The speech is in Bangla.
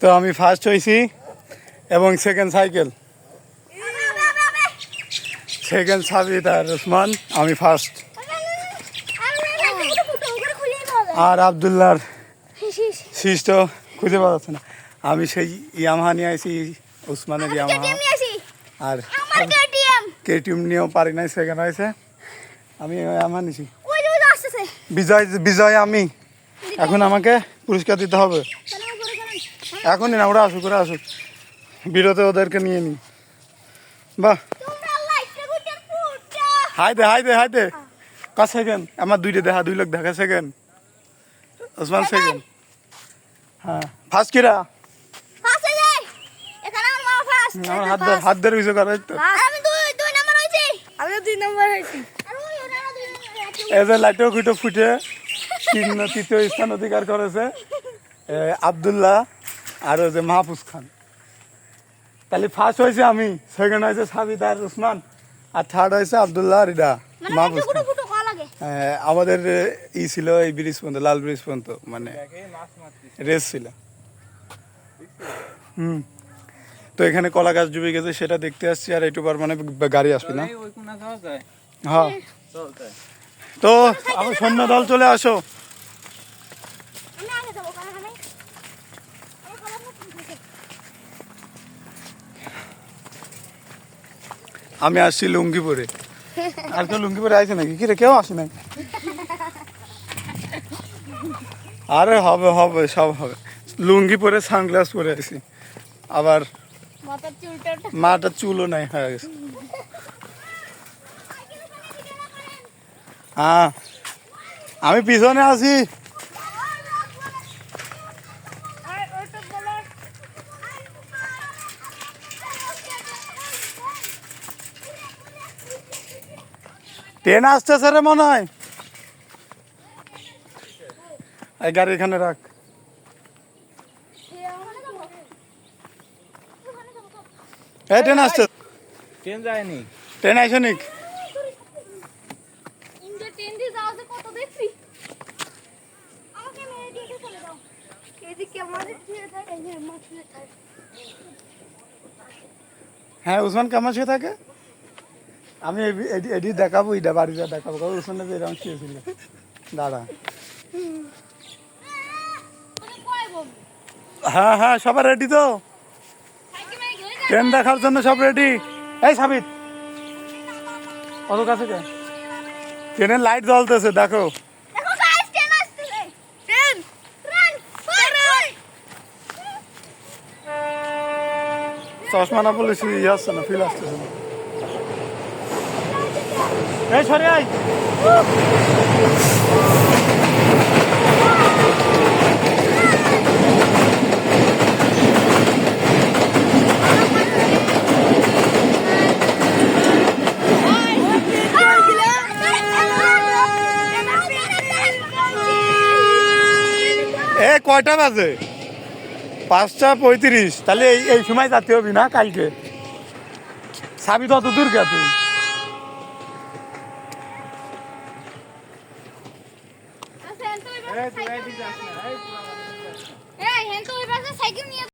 তো আমি ফার্স্ট হয়েছি এবং সেকেন্ড সাইকেল সেকেন্ড সাবিত আর ওসমান আমি ফার্স্ট আর আবদুল্লার শীষ তো খুঁজে পাওয়া যাচ্ছে না। আমি সেই ইয়ামাহা নিয়ে আসি ওসমানের ইয়ামাহা। আর কেটিএম। নিয়েও পারি নাই সেকেন্ড হয়েছে। আমি ইয়ামাহা নিছি। বিজয় বিজয় আমি। এখন আমাকে পুরস্কার দিতে হবে। এখনই না ওরা আসুক ওরা আসুক। বিরতে ওদেরকে নিয়ে নি বাহ। হাই দে হাই দে হাই দে কা সেকেন্ড আমার দুইটা দেখা দুই লোক দেখা সেকেন্ড ওসমান সেকেন্ড। হ্যাঁ। ফার্স্ট কিরা? আমার হাত ধর হাত ধরে কিছু করা তো। আমি দুই নম্বর হয়েছি। এই যে লাইটো খুঁটো ফুটে তিন তৃতীয় স্থান অধিকার করেছে। আবদুল্লাহ। আর ওই যে মাহফুজ খান। তাহলে ফার্স্ট হয়েছে আমি সেকেন্ড হয়েছে সাবিত আর উসমান আর থার্ড হয়েছে আবদুল্লাহ আর ইদা মাহফুজ খান। হ্যাঁ, আমাদের ই ছিল এই ব্রিজ পর্যন্ত লাল ব্রিজ পর্যন্ত মানে রেস ছিল। হুম। তো এখানে কলা গাছ ডুবে গেছে সেটা দেখতে আসছি আর একটু মানে গাড়ি আসবে না। ওই কোনা যাওয়া যায়? হ্যাঁ। তো আমার সৈন্য দল চলে আসো। আমি আসছি লুঙ্গি পরে আর কেউ লুঙ্গি পরে আছে নাকি? কিরে কেউ আসে নাই? আরে হবে হবে সব হবে। লুঙ্গি পরে সানগ্লাস পরে আছি আবার মাথার চুলটা মাটা চুলও নাই হয়ে গেছে। হ্যাঁ আমি পিছনে আছি। ট্রেন আসতেছে রে মনে হয়। এই গাড়ি এখানে রাখ। এই ট্রেন আসছে। ট্রেন যায়নি। ট্রেন আইসো নিক হ্যাঁ উসমান কেমন শুয়ে থাকে? আমি এডি দেখাবো এটা বাড়িতে দেখাবো কারণ যে এরকম শুয়েছিল দাঁড়া। হ্যাঁ হ্যাঁ সবার রেডি তো? ট্রেন দেখার জন্য সব রেডি এই সাবিত অত কাছে ট্রেনের লাইট জ্বলতেছে দেখো। চশমা না বলে ইয়ে আসছে না ফিল আসতেছে না। আই এ, কয়টা বাজে? পাঁচটা পঁয়ত্রিশ। তাহলে এই সময় যেতে হবি না কালকে? সাবি তত দূর কে এই হ্যাঁ তো ওই পাশে সাইকেল নিয়ে